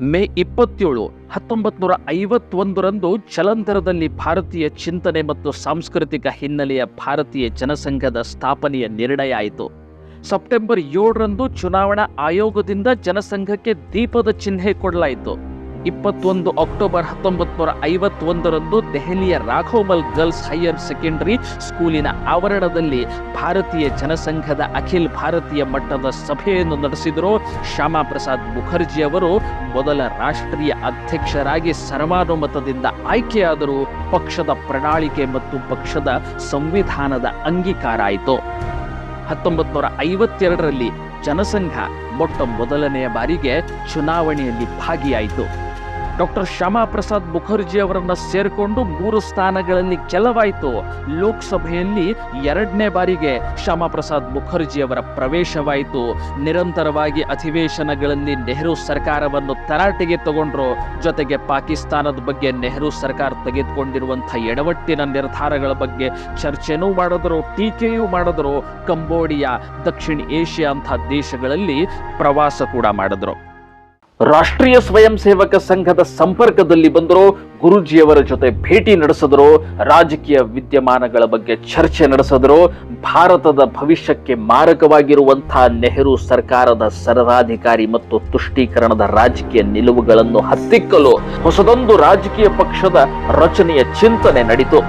ಮೇ ಇಪ್ಪತ್ತೇಳು ಹತ್ತೊಂಬತ್ತು ನೂರ ಐವತ್ತೊಂದರಂದು ಚಲಂತರದಲ್ಲಿ ಭಾರತೀಯ ಚಿಂತನೆ ಮತ್ತು ಸಾಂಸ್ಕೃತಿಕ ಹಿನ್ನೆಲೆಯ ಭಾರತೀಯ ಜನಸಂಘದ ಸ್ಥಾಪನೆಯ ನಿರ್ಣಯ ಆಯಿತು. ಸೆಪ್ಟೆಂಬರ್ ಏಳರಂದು ಚುನಾವಣಾ ಆಯೋಗದಿಂದ ಜನಸಂಘಕ್ಕೆ ದೀಪದ ಚಿಹ್ನೆ ಕೊಡಲಾಯಿತು. ಇಪ್ಪತ್ತೊಂದು ಅಕ್ಟೋಬರ್ ಹತ್ತೊಂಬತ್ತು ನೂರ ಐವತ್ತೊಂದರಂದು ದೆಹಲಿಯ ರಾಘೋಮಲ್ ಗರ್ಲ್ಸ್ ಹೈಯರ್ ಸೆಕೆಂಡರಿ ಸ್ಕೂಲಿನ ಆವರಣದಲ್ಲಿ ಭಾರತೀಯ ಜನಸಂಘದ ಅಖಿಲ ಭಾರತೀಯ ಮಟ್ಟದ ಸಭೆಯನ್ನು ನಡೆಸಿದರು. ಶ್ಯಾಮಾ ಪ್ರಸಾದ್ ಮುಖರ್ಜಿ ಅವರು ಮೊದಲ ರಾಷ್ಟ್ರೀಯ ಅಧ್ಯಕ್ಷರಾಗಿ ಸರ್ವಾನುಮತದಿಂದ ಆಯ್ಕೆಯಾದರೂ. ಪಕ್ಷದ ಪ್ರಣಾಳಿಕೆ ಮತ್ತು ಪಕ್ಷದ ಸಂವಿಧಾನದ ಅಂಗೀಕಾರ ಆಯಿತು. ಹತ್ತೊಂಬತ್ತು ಐವತ್ತೆರಡರಲ್ಲಿ ಜನಸಂಘ ಮೊಟ್ಟ ಮೊದಲನೆಯ ಬಾರಿಗೆ ಚುನಾವಣೆಯಲ್ಲಿ ಭಾಗಿಯಾಯಿತು. ಡಾಕ್ಟರ್ ಶ್ಯಾಮಾ ಪ್ರಸಾದ್ ಮುಖರ್ಜಿ ಅವರನ್ನ ಸೇರಿಕೊಂಡು ಮೂರು ಸ್ಥಾನಗಳಲ್ಲಿ ಗೆಲುವಾಯಿತು ಲೋಕಸಭೆಯಲ್ಲಿ ಎರಡನೇ ಬಾರಿಗೆ ಶ್ಯಾಮಾ ಪ್ರಸಾದ್ ಮುಖರ್ಜಿ ಅವರ ಪ್ರವೇಶವಾಯಿತು. ನಿರಂತರವಾಗಿ ಅಧಿವೇಶನಗಳಲ್ಲಿ ನೆಹರು ಸರ್ಕಾರವನ್ನು ತರಾಟೆಗೆ ತಗೊಂಡ್ರು. ಜೊತೆಗೆ ಪಾಕಿಸ್ತಾನದ ಬಗ್ಗೆ ನೆಹರು ಸರ್ಕಾರ ತೆಗೆದುಕೊಂಡಿರುವಂತಹ ಎಡವಟ್ಟಿನ ನಿರ್ಧಾರಗಳ ಬಗ್ಗೆ ಚರ್ಚೆನೂ ಮಾಡಿದ್ರು, ಟೀಕೆಯೂ ಮಾಡಿದ್ರು. ಕಂಬೋಡಿಯಾ, ದಕ್ಷಿಣ ಏಷ್ಯಾ ಅಂತ ದೇಶಗಳಲ್ಲಿ ಪ್ರವಾಸ ಕೂಡ ಮಾಡಿದ್ರು. ರಾಷ್ಟ್ರೀಯ ಸ್ವಯಂ ಸೇವಕ ಸಂಘದ ಸಂಪರ್ಕದಲ್ಲಿ ಬಂದರು ಗುರುಜಿಯವರ ಜೊತೆ ಭೇಟಿ ನಡೆಸಿದ್ರು ರಾಜಕೀಯ ವಿದ್ಯಮಾನಗಳ ಬಗ್ಗೆ ಚರ್ಚೆ ನಡೆಸಿದ್ರು ಭಾರತದ ಭವಿಷ್ಯಕ್ಕೆ ಮಾರಕವಾಗಿರುವಂತಹ ನೆಹರು ಸರ್ಕಾರದ ಸರ್ವಾಧಿಕಾರಿ ಮತ್ತು ತುಷ್ಟೀಕರಣದ ರಾಜಕೀಯ ನಿಲುವುಗಳನ್ನು ಹತ್ತಿಕ್ಕಲು ಹೊಸದೊಂದು ರಾಜಕೀಯ ಪಕ್ಷದ ರಚನೆಯ ಚಿಂತನೆ ನಡೀತು.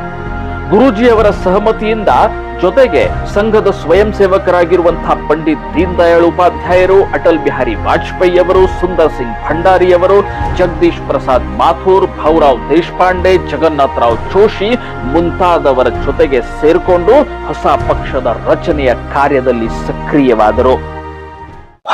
ಗುರೂಜಿಯವರ ಸಹಮತಿಯಿಂದ ಜೊತೆಗೆ ಸಂಘದ ಸ್ವಯಂ ಸೇವಕರಾಗಿರುವಂತಹ ಪಂಡಿತ್ ದೀನ್ ದಯಾಳ್ ಉಪಾಧ್ಯಾಯರು, ಅಟಲ್ ಬಿಹಾರಿ ವಾಜಪೇಯಿ ಅವರು, ಸುಂದರ್ ಸಿಂಗ್ ಭಂಡಾರಿ ಅವರು, ಜಗದೀಶ್ ಪ್ರಸಾದ್ ಮಾಥೂರ್ ಭೌರಾವ್ ದೇಶಪಾಂಡೆ, ಜಗನ್ನಾಥ್ ರಾವ್ ಜೋಶಿ ಮುಂತಾದವರ ಜೊತೆಗೆ ಸೇರಿಕೊಂಡು ಹೊಸ ಪಕ್ಷದ ರಚನೆಯ ಕಾರ್ಯದಲ್ಲಿ ಸಕ್ರಿಯವಾದರು.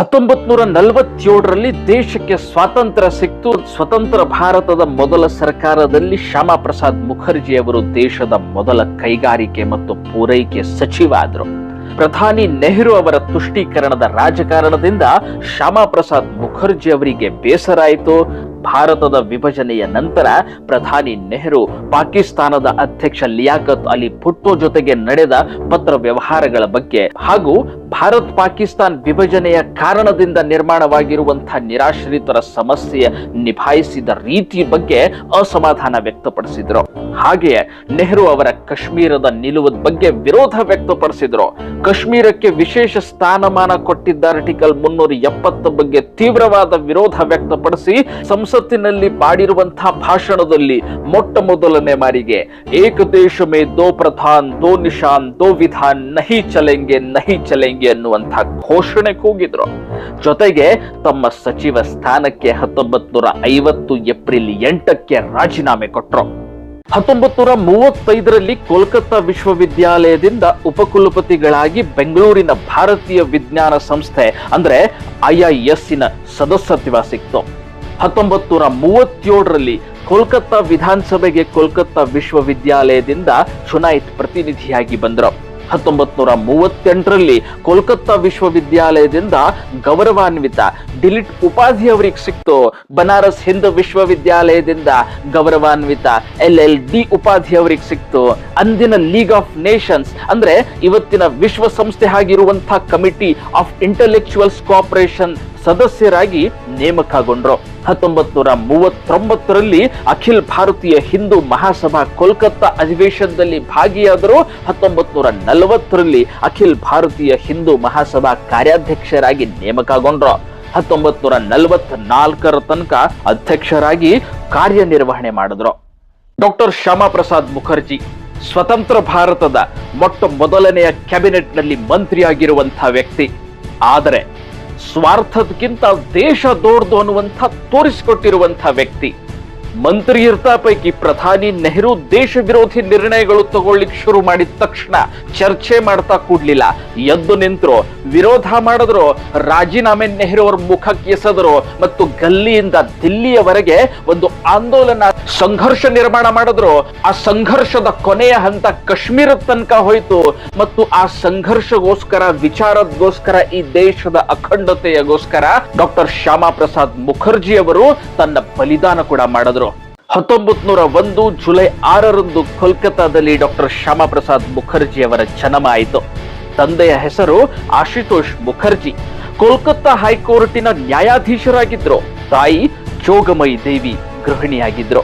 ಹತ್ತೊಂಬತ್ ನೂರ ನಲವತ್ತೇಳರಲ್ಲಿ ದೇಶಕ್ಕೆ ಸ್ವಾತಂತ್ರ್ಯ ಸಿಕ್ತು. ಸ್ವತಂತ್ರ ಭಾರತದ ಮೊದಲ ಸರ್ಕಾರದಲ್ಲಿ ಶ್ಯಾಮಾ ಪ್ರಸಾದ್ ಮುಖರ್ಜಿ ಅವರು ದೇಶದ ಮೊದಲ ಕೈಗಾರಿಕೆ ಮತ್ತು ಪೂರೈಕೆ ಸಚಿವ ಆದರು ಪ್ರಧಾನಿ ನೆಹರು ಅವರ ತುಷ್ಟೀಕರಣದ ರಾಜಕಾರಣದಿಂದ ಶ್ಯಾಮಾ ಪ್ರಸಾದ್ ಮುಖರ್ಜಿ ಅವರಿಗೆ ಬೇಸರ ಆಯಿತು. ಭಾರತದ ವಿಭಜನೆಯ ನಂತರ ಪ್ರಧಾನಿ ನೆಹರು, ಪಾಕಿಸ್ತಾನದ ಅಧ್ಯಕ್ಷ ಲಿಯಾಕತ್ ಅಲಿ ಭುಟ್ಟೋ ಜೊತೆಗೆ ನಡೆದ ಪತ್ರ ವ್ಯವಹಾರಗಳ ಬಗ್ಗೆ ಹಾಗೂ ಭಾರತ್ ಪಾಕಿಸ್ತಾನ್ ವಿಭಜನೆಯ ಕಾರಣದಿಂದ ನಿರ್ಮಾಣವಾಗಿರುವಂತಹ ನಿರಾಶ್ರಿತರ ಸಮಸ್ಯೆ ನಿಭಾಯಿಸಿದ ರೀತಿ ಬಗ್ಗೆ ಅಸಮಾಧಾನ ವ್ಯಕ್ತಪಡಿಸಿದ್ರು. ಹಾಗೆಯೇ ನೆಹರು ಅವರ ಕಾಶ್ಮೀರದ ನಿಲುವದ ಬಗ್ಗೆ ವಿರೋಧ ವ್ಯಕ್ತಪಡಿಸಿದ್ರು. ಕಾಶ್ಮೀರಕ್ಕೆ ವಿಶೇಷ ಸ್ಥಾನಮಾನ ಕೊಟ್ಟಿದ್ದ ಆರ್ಟಿಕಲ್ ಮುನ್ನೂರ ಎಪ್ಪತ್ತ ಬಗ್ಗೆ ತೀವ್ರವಾದ ವಿರೋಧ ವ್ಯಕ್ತಪಡಿಸಿ ಸಂಸತ್ತಿನಲ್ಲಿ ಮಾಡಿರುವಂತಹ ಭಾಷಣದಲ್ಲಿ ಮೊಟ್ಟ ಮೊದಲನೇ ಮಾರಿಗೆ, ಏಕ ದೇಶ ಮೇ ದೋ ಪ್ರಧಾನ್, ದೋ ನಿಶಾನ್, ದೋ ವಿಧಾನ್, ನಹಿ ಚಲೆಂಗೆ ನಹಿ ಚಲೆಂಗೆ ಅನ್ನುವಂತಹ ಘೋಷಣೆ ಕೂಗಿದ್ರು. ಜೊತೆಗೆ ತಮ್ಮ ಸಚಿವ ಸ್ಥಾನಕ್ಕೆ ಹತ್ತೊಂಬತ್ ನೂರ ಐವತ್ತು ಏಪ್ರಿಲ್ ಎಂಟಕ್ಕೆ ರಾಜೀನಾಮೆ ಕೊಟ್ರು. ಹತ್ತೊಂಬತ್ ನೂರ ಮೂವತ್ತೈದರಲ್ಲಿ ಕೋಲ್ಕತ್ತಾ ವಿಶ್ವವಿದ್ಯಾಲಯದಿಂದ ಉಪಕುಲಪತಿಗಳಾಗಿ ಬೆಂಗಳೂರಿನ ಭಾರತೀಯ ವಿಜ್ಞಾನ ಸಂಸ್ಥೆ, ಅಂದ್ರೆ ಐಐಎಸ್ಸಿನ ಸದಸ್ಯತ್ವ ಸಿಕ್ತು. ಹತ್ತೊಂಬತ್ ನೂರ ಮೂವತ್ತೇಳರಲ್ಲಿ ಕೋಲ್ಕತ್ತಾ ವಿಧಾನಸಭೆಗೆ ಕೋಲ್ಕತ್ತಾ ವಿಶ್ವವಿದ್ಯಾಲಯದಿಂದ ಚುನಾಯಿತ ಪ್ರತಿನಿಧಿಯಾಗಿ ಬಂದರು. ಹತ್ತೊಂಬತ್ತು ನೂರ ಮೂವತ್ತೆಂಟರಲ್ಲಿ ಕೋಲ್ಕತ್ತಾ ವಿಶ್ವವಿದ್ಯಾಲಯದಿಂದ ಗೌರವಾನ್ವಿತ ಡಿಲಿಟ್ ಉಪಾಧಿ ಅವರಿಗೆ ಸಿಕ್ತು. ಬನಾರಸ್ ಹಿಂದೂ ವಿಶ್ವವಿದ್ಯಾಲಯದಿಂದ ಗೌರವಾನ್ವಿತ ಎಲ್ ಎಲ್ ಡಿ ಉಪಾಧಿ ಅವರಿಗೆ ಸಿಕ್ತು. ಅಂದಿನ ಲೀಗ್ ಆಫ್ ನೇಷನ್ಸ್ ಅಂದ್ರೆ ಇವತ್ತಿನ ವಿಶ್ವಸಂಸ್ಥೆ ಆಗಿರುವಂತಹ ಕಮಿಟಿ ಆಫ್ ಇಂಟೆಲೆಕ್ಚುವಲ್ಸ್ ಕೋಆಪರೇಷನ್ ಸದಸ್ಯರಾಗಿ ನೇಮಕಗೊಂಡ್ರು. ಹತ್ತೊಂಬತ್ ನೂರ ಮೂವತ್ತೊಂಬತ್ತರಲ್ಲಿ ಅಖಿಲ ಭಾರತೀಯ ಹಿಂದೂ ಮಹಾಸಭಾ ಕೋಲ್ಕತ್ತಾ ಅಧಿವೇಶನದಲ್ಲಿ ಭಾಗಿಯಾದರು ಹತ್ತೊಂಬತ್ ನೂರ ನಲವತ್ತರಲ್ಲಿ ಅಖಿಲ ಭಾರತೀಯ ಹಿಂದೂ ಮಹಾಸಭಾ ಕಾರ್ಯಾಧ್ಯಕ್ಷರಾಗಿ ನೇಮಕಗೊಂಡ್ರು. ಹತ್ತೊಂಬತ್ ನೂರ ನಲವತ್ ನಾಲ್ಕರ ತನಕ ಅಧ್ಯಕ್ಷರಾಗಿ ಕಾರ್ಯನಿರ್ವಹಣೆ ಮಾಡಿದ್ರು. ಡಾಕ್ಟರ್ ಶ್ಯಾಮಾ ಪ್ರಸಾದ್ ಮುಖರ್ಜಿ, ಸ್ವತಂತ್ರ ಭಾರತದ ಮೊಟ್ಟ ಮೊದಲನೆಯ ಕ್ಯಾಬಿನೆಟ್ನಲ್ಲಿ ಮಂತ್ರಿಯಾಗಿರುವಂತಹ ವ್ಯಕ್ತಿ. ಆದರೆ ಸ್ವಾರ್ಥದಕ್ಕಿಂತ ದೇಶ ದೊಡ್ಡದು ಅನ್ನುವಂಥ ತೋರಿಸಿಕೊಟ್ಟಿರುವಂಥ ವ್ಯಕ್ತಿ. ಮಂತ್ರಿ ಇರ್ತಾ ಪೈಕಿ ಪ್ರಧಾನಿ ನೆಹರು ದೇಶ ವಿರೋಧಿ ನಿರ್ಣಯಗಳು ತಗೊಳ್ಳಿಕ್ ಶುರು ಮಾಡಿದ ತಕ್ಷಣ ಚರ್ಚೆ ಮಾಡ್ತಾ ಕೂಡ್ಲಿಲ್ಲ. ಎದ್ದು ನಿಂತರು, ವಿರೋಧ ಮಾಡಿದ್ರು, ರಾಜೀನಾಮೆ ನೆಹರು ಅವ್ರ ಮುಖಕ್ಕೆ ಎಸೆದರು ಮತ್ತು ಗಲ್ಲಿಯಿಂದ ದಿಲ್ಲಿಯವರೆಗೆ ಒಂದು ಆಂದೋಲನ ಸಂಘರ್ಷ ನಿರ್ಮಾಣ ಮಾಡಿದ್ರು. ಆ ಸಂಘರ್ಷದ ಕೊನೆಯ ಹಂತ ಕಾಶ್ಮೀರದ ತನಕ ಹೋಯ್ತು ಮತ್ತು ಆ ಸಂಘರ್ಷಗೋಸ್ಕರ, ವಿಚಾರದಗೋಸ್ಕರ ಈ ದೇಶದ ಅಖಂಡತೆಯಗೋಸ್ಕರ ಡಾಕ್ಟರ್ ಶ್ಯಾಮಾ ಪ್ರಸಾದ್ ಮುಖರ್ಜಿ ಅವರು ತನ್ನ ಬಲಿದಾನ ಕೂಡ ಮಾಡಿದ್ರು. ಹತ್ತೊಂಬತ್ ನೂರ ಒಂದು ಜುಲೈ ಆರರಂದು ಕೋಲ್ಕತ್ತಾದಲ್ಲಿ ಡಾಕ್ಟರ್ ಶ್ಯಾಮಾ ಪ್ರಸಾದ್ ಮುಖರ್ಜಿ ಅವರ ಜನ್ಮ ಆಯಿತು. ತಂದೆಯ ಹೆಸರು ಆಶುತೋಷ್ ಮುಖರ್ಜಿ. ಕೋಲ್ಕತ್ತಾ ಹೈಕೋರ್ಟಿನ ನ್ಯಾಯಾಧೀಶರಾಗಿದ್ರು ತಾಯಿ ಜೋಗಮಯಿ ದೇವಿ ಗೃಹಿಣಿಯಾಗಿದ್ರು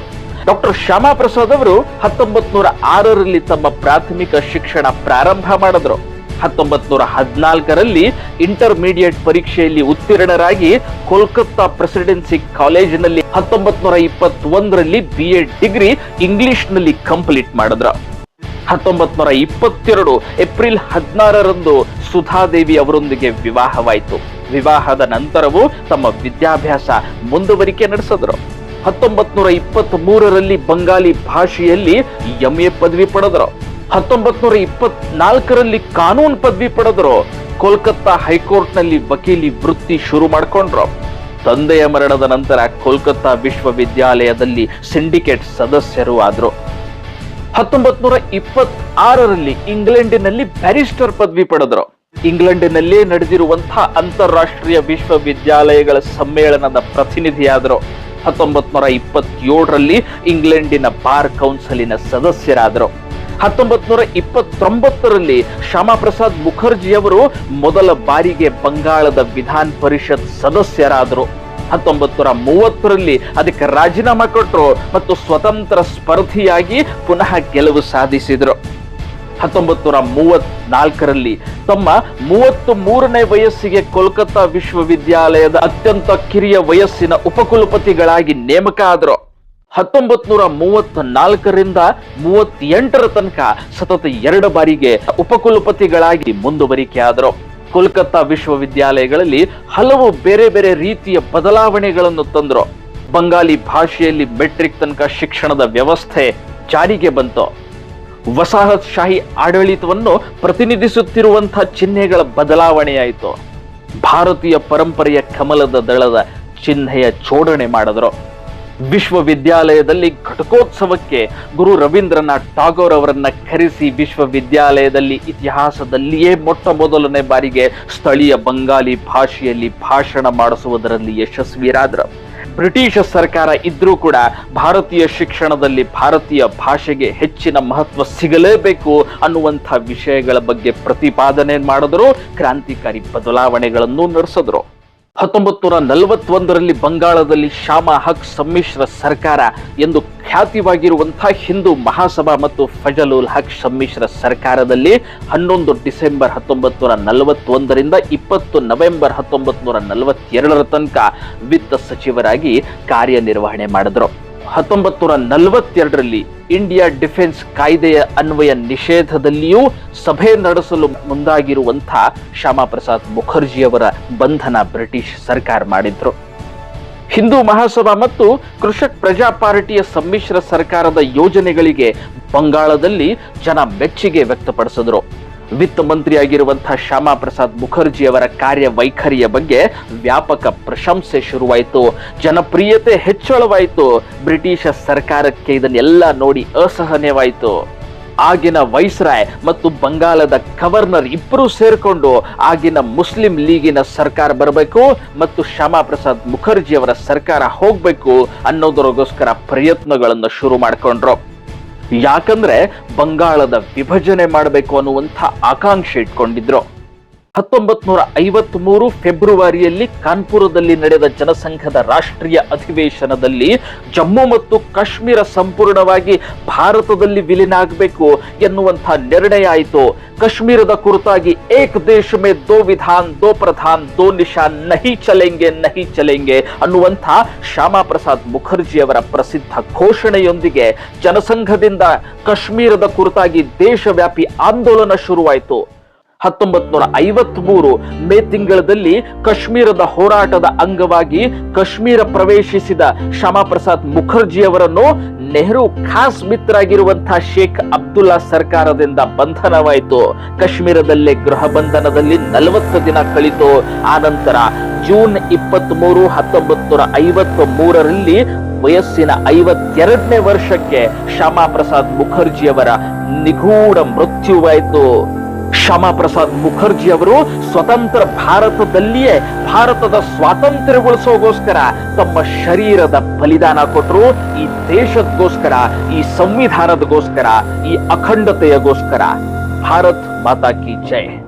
ಡಾಕ್ಟರ್ ಶ್ಯಾಮಾ ಪ್ರಸಾದ್ ಅವರು ಹತ್ತೊಂಬತ್ ನೂರ ಆರರಲ್ಲಿ ತಮ್ಮ ಪ್ರಾಥಮಿಕ ಶಿಕ್ಷಣ ಪ್ರಾರಂಭ ಮಾಡಿದ್ರು. ಹತ್ತೊಂಬತ್ ನೂರ ಹದಿನಾಲ್ಕರಲ್ಲಿ ಇಂಟರ್ಮೀಡಿಯೇಟ್ ಪರೀಕ್ಷೆಯಲ್ಲಿ ಉತ್ತೀರ್ಣರಾಗಿ ಕೋಲ್ಕತ್ತಾ ಪ್ರೆಸಿಡೆನ್ಸಿ ಕಾಲೇಜಿನಲ್ಲಿ ಹತ್ತೊಂಬತ್ ನೂರ ಇಪ್ಪತ್ತೊಂದರಲ್ಲಿ ಬಿ ಎಡ್ ಡಿಗ್ರಿ ಇಂಗ್ಲಿಷ್ನಲ್ಲಿ ಕಂಪ್ಲೀಟ್ ಮಾಡಿದ್ರು. ಹತ್ತೊಂಬತ್ ನೂರ ಇಪ್ಪತ್ತೆರಡು ಏಪ್ರಿಲ್ ಹದಿನಾರರಂದು ಸುಧಾದೇವಿ ಅವರೊಂದಿಗೆ ವಿವಾಹವಾಯಿತು. ವಿವಾಹದ ನಂತರವೂ ತಮ್ಮ ವಿದ್ಯಾಭ್ಯಾಸ ಮುಂದುವರಿಕೆ ನಡೆಸಿದ್ರು. ಹತ್ತೊಂಬತ್ ನೂರ ಇಪ್ಪತ್ತ್ ಮೂರರಲ್ಲಿ ಬಂಗಾಲಿ ಭಾಷೆಯಲ್ಲಿ ಎಂಎ ಪದವಿ ಪಡೆದರು. ಹತ್ತೊಂಬತ್ ನೂರ ಇಪ್ಪತ್ನಾಲ್ಕರಲ್ಲಿ ಕಾನೂನು ಪದವಿ ಪಡೆದ್ರು ಕೋಲ್ಕತ್ತಾ ಹೈಕೋರ್ಟ್ನಲ್ಲಿ ವಕೀಲಿ ವೃತ್ತಿ ಶುರು ಮಾಡಿಕೊಂಡ್ರು. ತಂದೆಯ ಮರಣದ ನಂತರ ಕೋಲ್ಕತ್ತಾ ವಿಶ್ವವಿದ್ಯಾಲಯದಲ್ಲಿ ಸಿಂಡಿಕೇಟ್ ಸದಸ್ಯರು ಆದರು. ಹತ್ತೊಂಬತ್ ನೂರ ಇಪ್ಪತ್ ಆರರಲ್ಲಿ ಇಂಗ್ಲೆಂಡಿನಲ್ಲಿ ಬ್ಯಾರಿಸ್ಟರ್ ಪದವಿ ಪಡೆದರು. ಇಂಗ್ಲೆಂಡಿನಲ್ಲೇ ನಡೆದಿರುವಂತಹ ಅಂತಾರಾಷ್ಟ್ರೀಯ ವಿಶ್ವವಿದ್ಯಾಲಯಗಳ ಸಮ್ಮೇಳನದ ಪ್ರತಿನಿಧಿಯಾದರು. ಹತ್ತೊಂಬತ್ ನೂರ ಇಪ್ಪತ್ತೇಳರಲ್ಲಿ ಇಂಗ್ಲೆಂಡಿನ ಬಾರ್ ಕೌನ್ಸಿಲಿನ ಸದಸ್ಯರಾದರು. ಹತ್ತೊಂಬತ್ ನೂರ ಇಪ್ಪತ್ತೊಂಬತ್ತರಲ್ಲಿ ಶ್ಯಾಮಾ ಪ್ರಸಾದ್ ಮುಖರ್ಜಿಯವರು ಮೊದಲ ಬಾರಿಗೆ ಬಂಗಾಳದ ವಿಧಾನ ಪರಿಷತ್ ಸದಸ್ಯರಾದರು. ಹತ್ತೊಂಬತ್ತು ನೂರ ಮೂವತ್ತರಲ್ಲಿ ಅದಕ್ಕೆ ರಾಜೀನಾಮೆ ಕೊಟ್ಟರು ಮತ್ತು ಸ್ವತಂತ್ರ ಸ್ಪರ್ಧಿಯಾಗಿ ಪುನಃ ಗೆಲುವು ಸಾಧಿಸಿದರು. ಹತ್ತೊಂಬತ್ತು ನೂರ ಮೂವತ್ನಾಲ್ಕರಲ್ಲಿ ತಮ್ಮ ಮೂವತ್ತು ಮೂರನೇ ವಯಸ್ಸಿಗೆ ಕೋಲ್ಕತ್ತಾ ವಿಶ್ವವಿದ್ಯಾಲಯದ ಅತ್ಯಂತ ಕಿರಿಯ ವಯಸ್ಸಿನ ಉಪಕುಲಪತಿಗಳಾಗಿ ನೇಮಕ ಆದರು. ಹತ್ತೊಂಬತ್ ನೂರ ಮೂವತ್ತ ನಾಲ್ಕರಿಂದ ಮೂವತ್ತೆಂಟರ ತನಕ ಸತತ ಎರಡು ಬಾರಿಗೆ ಉಪಕುಲಪತಿಗಳಾಗಿ ಮುಂದುವರಿಕೆ ಆದರು ಕೋಲ್ಕತ್ತಾ ವಿಶ್ವವಿದ್ಯಾಲಯಗಳಲ್ಲಿ ಹಲವು ಬೇರೆ ಬೇರೆ ರೀತಿಯ ಬದಲಾವಣೆಗಳನ್ನು ತಂದರು. ಬಂಗಾಲಿ ಭಾಷೆಯಲ್ಲಿ ಮೆಟ್ರಿಕ್ ತನಕ ಶಿಕ್ಷಣದ ವ್ಯವಸ್ಥೆ ಜಾರಿಗೆ ಬಂತು. ವಸಾಹತ್ ಶಾಹಿ ಆಡಳಿತವನ್ನು ಪ್ರತಿನಿಧಿಸುತ್ತಿರುವಂತಹ ಚಿಹ್ನೆಗಳ ಬದಲಾವಣೆಯಾಯಿತು. ಭಾರತೀಯ ಪರಂಪರೆಯ ಕಮಲದ ದಳದ ಚಿಹ್ನೆಯ ಜೋಡಣೆ ಮಾಡಿದ್ರು. ವಿಶ್ವವಿದ್ಯಾಲಯದಲ್ಲಿ ಘಟಕೋತ್ಸವಕ್ಕೆ ಗುರು ರವೀಂದ್ರನಾಥ್ ಟಾಗೋರ್ ಅವರನ್ನ ಕರೆಸಿ ವಿಶ್ವವಿದ್ಯಾಲಯದಲ್ಲಿ ಇತಿಹಾಸದಲ್ಲಿಯೇ ಮೊಟ್ಟ ಮೊದಲನೇ ಬಾರಿಗೆ ಸ್ಥಳೀಯ ಬಂಗಾಲಿ ಭಾಷೆಯಲ್ಲಿ ಭಾಷಣ ಮಾಡಿಸುವುದರಲ್ಲಿ ಯಶಸ್ವಿರಾದ್ರು. ಬ್ರಿಟಿಷ್ ಸರ್ಕಾರ ಇದ್ರೂ ಕೂಡ ಭಾರತೀಯ ಶಿಕ್ಷಣದಲ್ಲಿ ಭಾರತೀಯ ಭಾಷೆಗೆ ಹೆಚ್ಚಿನ ಮಹತ್ವ ಸಿಗಲೇಬೇಕು ಅನ್ನುವಂಥ ವಿಷಯಗಳ ಬಗ್ಗೆ ಪ್ರತಿಪಾದನೆ ಮಾಡಿದ್ರು, ಕ್ರಾಂತಿಕಾರಿ ಬದಲಾವಣೆಗಳನ್ನು ನಡೆಸಿದ್ರು. ಹತ್ತೊಂಬತ್ತು ನೂರ ನಲವತ್ತೊಂದರಲ್ಲಿ ಬಂಗಾಳದಲ್ಲಿ ಶ್ಯಾಮ ಹಕ್ ಸಮ್ಮಿಶ್ರ ಸರ್ಕಾರ ಎಂದು ಖ್ಯಾತಿವಾಗಿರುವಂತಹ ಹಿಂದೂ ಮಹಾಸಭಾ ಮತ್ತು ಫಜಲುಲ್ ಹಕ್ ಸಮ್ಮಿಶ್ರ ಸರ್ಕಾರದಲ್ಲಿ ಹನ್ನೊಂದು ಡಿಸೆಂಬರ್ ಹತ್ತೊಂಬತ್ತು ನೂರ ನಲವತ್ತೊಂದರಿಂದ ಇಪ್ಪತ್ತು ನವೆಂಬರ್ ಹತ್ತೊಂಬತ್ತು ನೂರ ನಲವತ್ತೆರಡರ ತನಕ ವಿತ್ತ ಸಚಿವರಾಗಿ ಕಾರ್ಯನಿರ್ವಹಣೆ ಮಾಡಿದ್ರು. ಹತ್ತೊಂಬತ್ತು ನೂರ ನಲವತ್ತೆರಡರಲ್ಲಿ ಇಂಡಿಯಾ ಡಿಫೆನ್ಸ್ ಕಾಯ್ದೆಯ ಅನ್ವಯ ನಿಷೇಧದಲ್ಲಿಯೂ ಸಭೆ ನಡೆಸಲು ಮುಂದಾಗಿರುವಂಥ ಶ್ಯಾಮಾ ಪ್ರಸಾದ್ ಮುಖರ್ಜಿಯವರ ಬಂಧನ ಬ್ರಿಟಿಷ್ ಸರ್ಕಾರ ಮಾಡಿದ್ರು. ಹಿಂದೂ ಮಹಾಸಭಾ ಮತ್ತು ಕೃಷಕ್ ಪ್ರಜಾ ಪಾರ್ಟಿಯ ಸಮ್ಮಿಶ್ರ ಸರ್ಕಾರದ ಯೋಜನೆಗಳಿಗೆ ಬಂಗಾಳದಲ್ಲಿ ಜನ ಮೆಚ್ಚುಗೆ ವ್ಯಕ್ತಪಡಿಸಿದ್ರು. ವಿತ್ತ ಮಂತ್ರಿಯಾಗಿರುವಂತಹ ಶ್ಯಾಮಾ ಪ್ರಸಾದ್ ಮುಖರ್ಜಿ ಅವರ ಕಾರ್ಯವೈಖರಿಯ ಬಗ್ಗೆ ವ್ಯಾಪಕ ಪ್ರಶಂಸೆ ಶುರುವಾಯಿತು. ಜನಪ್ರಿಯತೆ ಹೆಚ್ಚಳವಾಯಿತು. ಬ್ರಿಟಿಷ ಸರ್ಕಾರಕ್ಕೆ ಇದನ್ನೆಲ್ಲ ನೋಡಿ ಅಸಹನೀಯವಾಯಿತು ಆಗಿನ ವೈಸ್ರಾಯ್ ಮತ್ತು ಬಂಗಾಳದ ಗವರ್ನರ್ ಇಬ್ಬರು ಸೇರಿಕೊಂಡು ಆಗಿನ ಮುಸ್ಲಿಂ ಲೀಗಿನ ಸರ್ಕಾರ ಬರಬೇಕು ಮತ್ತು ಶ್ಯಾಮಾ ಪ್ರಸಾದ್ ಮುಖರ್ಜಿ ಅವರ ಸರ್ಕಾರ ಹೋಗಬೇಕು ಅನ್ನೋದರಗೋಸ್ಕರ ಪ್ರಯತ್ನಗಳನ್ನು ಶುರು ಮಾಡಿಕೊಂಡ್ರು. ಯಾಕಂದ್ರೆ ಬಂಗಾಳದ ವಿಭಜನೆ ಮಾಡಬೇಕು ಅನ್ನುವಂಥ ಆಕಾಂಕ್ಷೆ ಇಟ್ಕೊಂಡಿದ್ರು. ಹತ್ತೊಂಬತ್ ನೂರ ಐವತ್ ಮೂರು ಫೆಬ್ರವರಿಯಲ್ಲಿ ಕಾನ್ಪುರದಲ್ಲಿ ನಡೆದ ಜನಸಂಘದ ರಾಷ್ಟ್ರೀಯ ಅಧಿವೇಶನದಲ್ಲಿ ಜಮ್ಮು ಮತ್ತು ಕಾಶ್ಮೀರ ಸಂಪೂರ್ಣವಾಗಿ ಭಾರತದಲ್ಲಿ ವಿಲೀನ ಆಗಬೇಕು ಎನ್ನುವಂತಹ ನಿರ್ಣಯ ಆಯಿತು. ಕಾಶ್ಮೀರದ ಕುರಿತಾಗಿ ಏಕ್ ದೇಶ ಮೇ ದೋ ವಿಧಾನ್, ದೋ ಪ್ರಧಾನ್, ದೋ ನಿಶಾನ್, ನಹಿ ಚಲೆಂಗೆ ನಹಿ ಚಲೆಂಗೆ ಅನ್ನುವಂಥ ಶ್ಯಾಮಾ ಪ್ರಸಾದ್ ಮುಖರ್ಜಿ ಅವರ ಪ್ರಸಿದ್ಧ ಘೋಷಣೆಯೊಂದಿಗೆ ಜನಸಂಘದಿಂದ ಕಾಶ್ಮೀರದ ಕುರಿತಾಗಿ ದೇಶವ್ಯಾಪಿ ಆಂದೋಲನ ಶುರುವಾಯಿತು. ಹತ್ತೊಂಬತ್ ನೂರ ಐವತ್ ಮೂರು ಮೇ ತಿಂಗಳಲ್ಲಿ ಕಾಶ್ಮೀರದ ಹೋರಾಟದ ಅಂಗವಾಗಿ ಕಾಶ್ಮೀರ ಪ್ರವೇಶಿಸಿದ ಶ್ಯಾಮಾ ಪ್ರಸಾದ್ ಮುಖರ್ಜಿ ಅವರನ್ನು ನೆಹರು ಖಾಸ್ ಮಿತ್ರರಾಗಿರುವಂತಹ ಶೇಖ್ ಅಬ್ದುಲ್ಲಾ ಸರ್ಕಾರದಿಂದ ಬಂಧನವಾಯಿತು. ಕಾಶ್ಮೀರದಲ್ಲೇ ಗೃಹ ಬಂಧನದಲ್ಲಿ ನಲವತ್ತು ದಿನ ಕಳಿತು. ಆನಂತರ ಜೂನ್ ಇಪ್ಪತ್ತ್ ಮೂರು ಹತ್ತೊಂಬತ್ ನೂರ ಐವತ್ತ್ ಮೂರರಲ್ಲಿ ವಯಸ್ಸಿನ ಐವತ್ತೆರಡನೇ ವರ್ಷಕ್ಕೆ ಶ್ಯಾಮಾ ಪ್ರಸಾದ್ ಮುಖರ್ಜಿ ಅವರ ನಿಗೂಢ ಮೃತ್ಯುವಾಯಿತು. ಶ್ಯಾಮಾ ಪ್ರಸಾದ್ ಮುಖರ್ಜಿ ಅವರು ಸ್ವತಂತ್ರ ಭಾರತದಲ್ಲಿಯೇ ಭಾರತದ ಸ್ವಾತಂತ್ರ್ಯಗೊಳಿಸೋಗೋಸ್ಕರ ತಮ್ಮ ಶರೀರದ ಬಲಿದಾನ ಕೊಟ್ಟರು. ಈ ದೇಶದಗೋಸ್ಕರ ಈ ಸಂವಿಧಾನದಗೋಸ್ಕರ, ಈ ಅಖಂಡತೆಯಗೋಸ್ಕರ. ಭಾರತ್ ಮಾತಾ ಕಿ ಜೈ.